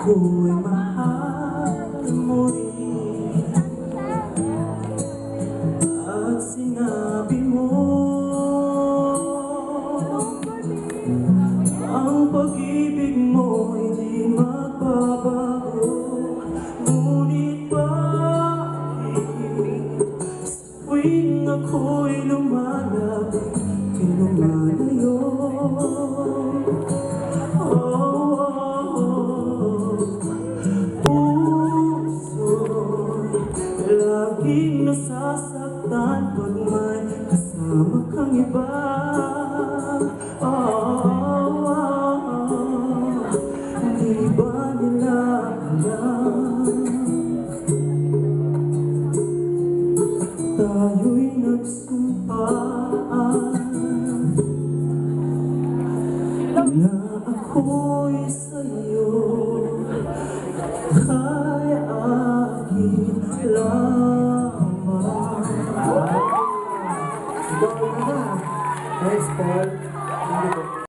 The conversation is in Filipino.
ako'y mahal mo At sinabi mo Ang pag-ibig mo'y di magbabago. Ngunit bakit Sa tuwing ako'y lumalapit laging nasasaktan Pag may kasama kang iba Oh, oh, oh. Di ba Na ako'y sa'yo Ay Go, Nice ball.